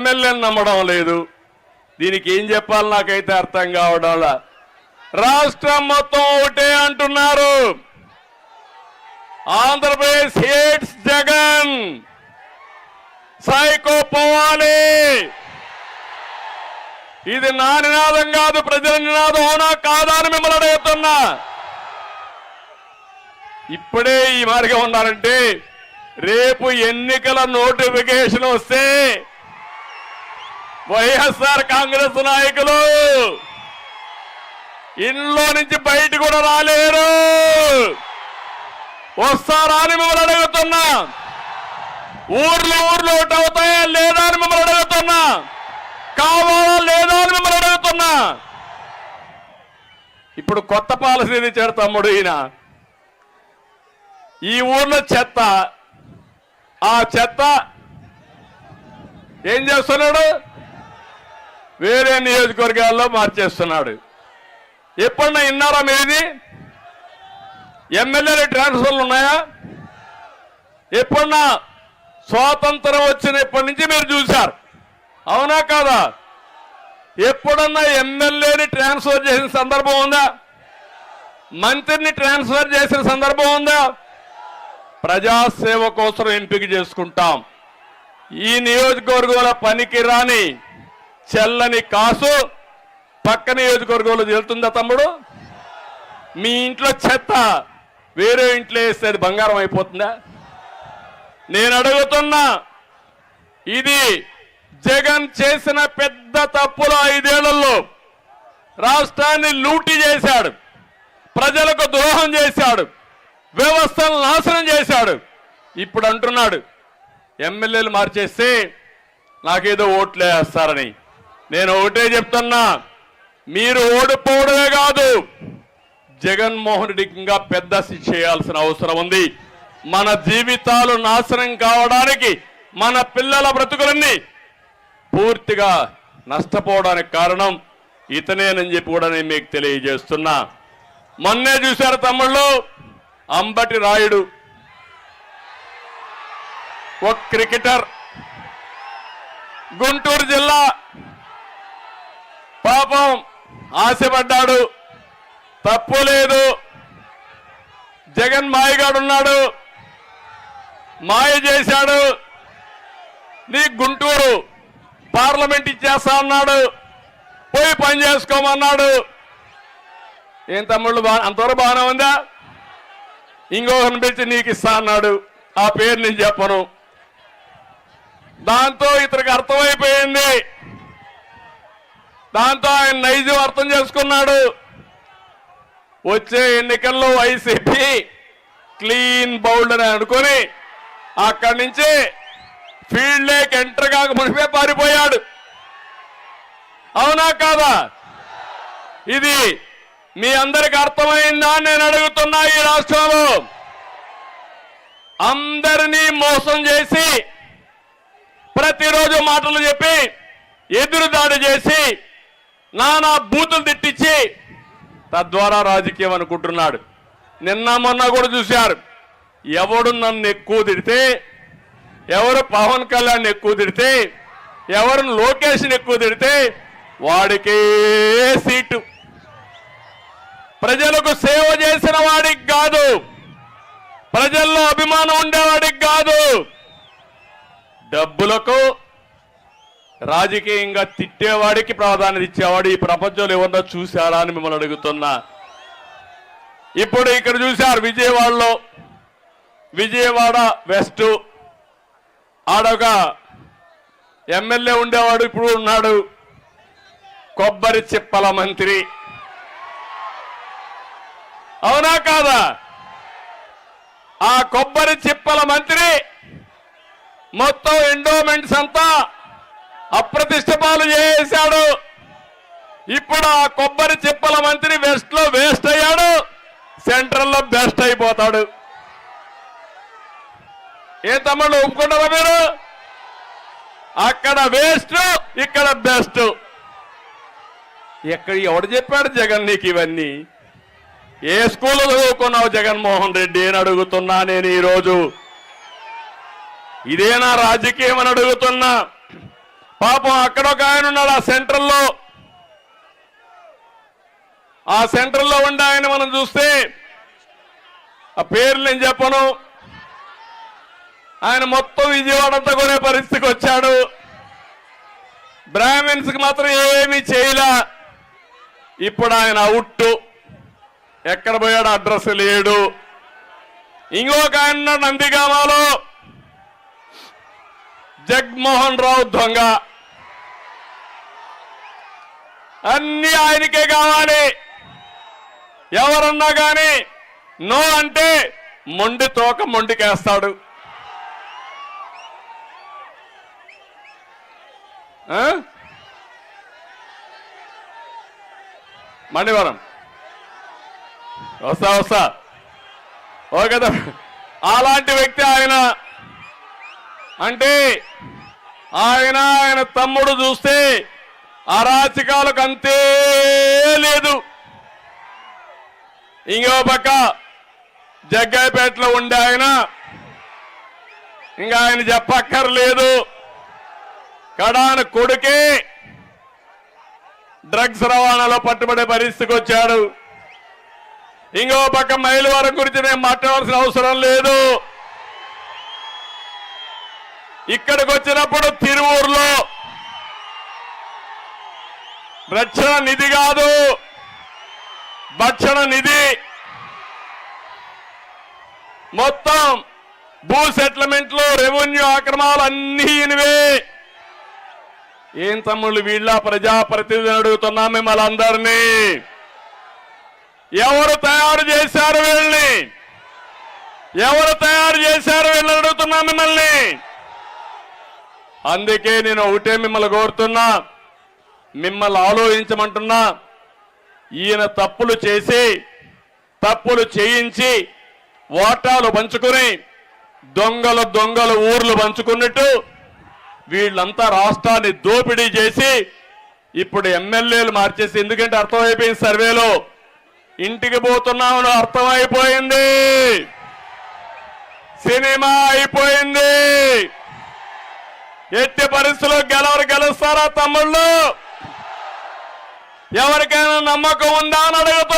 ఎమ్మెల్యేని నమ్మడం లేదు. దీనికి ఏం చెప్పాలి నాకైతే అర్థం కావడం రాష్ట్రం మొత్తం ఒకటే అంటున్నారు. ఆంధ్రప్రదేశ్ హేట్స్ జగన్. సైకో పోవాలి ఇది నా నినాదం కాదు ప్రజల నినాదం అవునా కాదా అని మిమ్మల్ని అడుగుతున్నా. ఇప్పుడే ఈ మార్గం ఉన్నారంటే రేపు ఎన్నికల నోటిఫికేషన్ వస్తే వైఎస్ఆర్ కాంగ్రెస్ నాయకులు! ఇంట్లో నుంచి బయట కూడా రాలేరు! వస్తారా అని మిమ్మల్ని అడుగుతున్నా! ఊర్లు ఊర్లు ఒకటి అవుతాయా లేదా అని మిమ్మల్ని అడుగుతున్నా! కావాలా లేదా అని మిమ్మల్ని అడుగుతున్నా! ఇప్పుడు కొత్త పాలసీ ఇచ్చాడు తమ్ముడు ఈయన? ఈ ఊర్లో చెత్త. ఆ చెత్త ఏం చేస్తున్నాడు? వేరే నియోజకవర్గాల్లో మార్చేస్తున్నాడు. ఎప్పుడన్నా విన్నారా మీది ఎమ్మెల్యేలు ట్రాన్స్ఫర్లు ఉన్నాయా? ఎప్పుడన్నా స్వాతంత్రం వచ్చినప్పటి నుంచి మీరు చూశారు. అవునా కాదా? ఎప్పుడన్నా ఎమ్మెల్యేని ట్రాన్స్ఫర్ చేసిన సందర్భం ఉందా? మంత్రిని ట్రాన్స్ఫర్ చేసిన సందర్భం ఉందా? ప్రజాసేవ కోసం ఎంపిక చేసుకుంటాం. ఈ నియోజకవర్గంలో పనికి రాని చెల్లని కాసు పక్క నియోజకవర్గంలో వెళ్తుందా తమ్ముడు? మీ ఇంట్లో చెత్త వేరే ఇంట్లో వేస్తే అది బంగారం అయిపోతుందా? నేను అడుగుతున్నా ఇది జగన్ చేసిన పెద్ద తప్పులు ఐదేళ్ళలో రాష్ట్రాన్ని లూటి చేశాడు ప్రజలకు ద్రోహం చేశాడు వ్యవస్థను నాశనం చేశాడు. ఇప్పుడు అంటున్నాడు ఎమ్మెల్యేలు మార్చేస్తే నాకేదో ఓట్లు వేస్తారని. నేను ఒకటే చెప్తున్నా మీరు ఓడిపోవడమే కాదు జగన్మోహన్ రెడ్డికి ఇంకా పెద్ద శిక్ష చేయాల్సిన అవసరం ఉంది. మన జీవితాలు నాశనం కావడానికి మన పిల్లల బ్రతుకులన్నీ పూర్తిగా నష్టపోవడానికి కారణం ఇతనేనని చెప్పి కూడా నేను మీకు తెలియజేస్తున్నా. మొన్నే చూశారు తమ్ముళ్ళు అంబటి రాయుడు ఒక క్రికెటర్ గుంటూరు జిల్లా పాపం ఆశపడ్డాడు. తప్పు లేదు. జగన్ మాయగాడున్నాడు. మాయ చేశాడు. నీ గుంటూరు పార్లమెంట్ ఇచ్చేస్తా అన్నాడు. పోయి పని చేసుకోమన్నాడు. ఏం తమ్ముళ్ళు బా అంతవరకు బాగానే ఉందా? ఇంకొకరిని పిలిచి నీకు ఇస్తా అన్నాడు. ఆ పేరు నేను చెప్పను. దాంతో ఇతనికి అర్థమైపోయింది. దాంతో ఆయన నైజం అర్థం చేసుకున్నాడు. వచ్చే ఎన్నికల్లో వైసీపీ క్లీన్ బౌల్డ్ అని అనుకొని అక్కడి నుంచి ఫీల్డ్ లేక్ ఎంటర్ కాక మునిపే పారిపోయాడు. అవునా కాదా? ఇది మీ అందరికి అర్థమైందా నేను అడుగుతున్నా ఈ రాష్ట్రంలో. అందరినీ మోసం చేసి ప్రతిరోజు మాటలు చెప్పి ఎదురు దాడి చేసి నానా బూతులు తిట్టించి తద్వారా రాజకీయం అనుకుంటున్నాడు. నిన్న మొన్న కూడా చూశారు. ఎవడు నన్ను ఎక్కువ తిడితే ఎవరు పవన్ కళ్యాణ్ ఎక్కువ తిడితే ఎవరు లోకేష్ని ఎక్కువ తిడితే వాడికే సీటు. ప్రజలకు సేవ చేసిన వాడికి కాదు. ప్రజల్లో అభిమానం ఉండేవాడికి కాదు. డబ్బులకు రాజకీయంగా తిట్టేవాడికి ప్రాధాన్యత ఇచ్చేవాడు ఈ ప్రపంచంలో ఏమన్నా చూశారా అని మిమ్మల్ని అడుగుతున్నా. ఇప్పుడు ఇక్కడ చూశారు విజయవాడలో. విజయవాడ వెస్ట్. ఆడొక ఎమ్మెల్యే ఉండేవాడు ఇప్పుడు ఉన్నాడు. కొబ్బరి చిప్పల మంత్రి. అవునా కాదా? ఆ కొబ్బరి చిప్పల మంత్రి మొత్తం ఎండోమెంట్స్ అంతా అప్రతిష్ట పాలు చేశాడు. ఇప్పుడు ఆ కొబ్బరి చిప్పల మంత్రి వెస్ట్లో వేస్ట్ అయ్యాడు. సెంట్రల్లో బెస్ట్ అయిపోతాడు. ఏ తమ్ముళ్ళు ఒప్పుకుంటారా మీరు? అక్కడ వేస్ట్ ఇక్కడ బెస్ట్ ఎక్కడ ఎవడు చెప్పాడు జగన్ నీకు ఇవన్నీ? ఏ స్కూల్లో చదువుకున్నావు జగన్మోహన్ రెడ్డి అని అడుగుతున్నా నేను ఈరోజు. ఇదేనా రాజకీయం అని అడుగుతున్నా? పాపం అక్కడ ఒక ఆయన ఉన్నాడు ఆ సెంటర్లో. ఆ సెంటర్లో ఉండే ఆయన మనం చూస్తే ఆ పేర్లు నేను చెప్పను. ఆయన మొత్తం విజయవాడ అంతా కొనే పరిస్థితికి వచ్చాడు. బ్రాహ్మిన్స్కి మాత్రం ఏమీ చేయలే. ఇప్పుడు ఆయన అవుట్. ఎక్కడ పోయాడు? అడ్రస్ లేడు. ఇంకొక ఆయన ఉన్నాడు నందిగామాలో. జగ్మోహన్ రావు దొంగ. అన్ని ఆయనకే కావాలి. ఎవరున్నా కానీ నో అంటే మొండి తోక మొండికేస్తాడు. ఆ? మణివరం వస్తా వస్తా. ఓకే కదా అలాంటి వ్యక్తి ఆయన. అంటే ఆయన ఆయన తమ్ముడు చూస్తే అరాచకాలకు అంతే లేదు. ఇంకో పక్క జగ్గాయపేటలో ఉండే ఆయన ఇంకా ఆయన చెప్పక్కర్లేదు. కడాన కొడుకే డ్రగ్స్ రవాణాలో పట్టుబడే పరిస్థితికి వచ్చాడు. ఇంకో పక్క మైలవరం గురించి నేను మాట్లాడాల్సిన అవసరం లేదు. ఇక్కడికి వచ్చినప్పుడు తిరువూరులో రక్షణ నిధి కాదు. భక్షణ నిధి. మొత్తం భూ సెటిల్మెంట్లు రెవెన్యూ ఆక్రమాలు అన్ని ఇనివే. ఏం తమ్ముళ్ళు వీళ్ళ ప్రజాప్రతినిధులు అడుగుతున్నా మిమ్మల్ని అందరినీ. ఎవరు తయారు చేశారు వీళ్ళని? ఎవరు తయారు చేశారు వీళ్ళని అడుగుతున్నా మిమ్మల్ని? అందుకే నేను ఒకటే మిమ్మల్ని కోరుతున్నా. మిమ్మల్ని ఆలోచించమంటున్నా. ఈయన తప్పులు చేసి తప్పులు చేయించి ఓటాలు పంచుకుని దొంగలు దొంగలు ఊర్లు పంచుకున్నట్టు వీళ్ళంతా రాష్ట్రాన్ని దోపిడీ చేసి ఇప్పుడు ఎమ్మెల్యేలు మార్చేసి ఎందుకంటే అర్థమైపోయింది సర్వేలో. ఇంటికి పోతున్నామని అర్థమైపోయింది. సినిమా అయిపోయింది. ఎట్టి పరిస్థితుల్లో గెలవరు గెలుస్తారా తమ్ముళ్ళు? ఎవరికైనా నమ్మకం ఉందా అని అడుగుతున్నా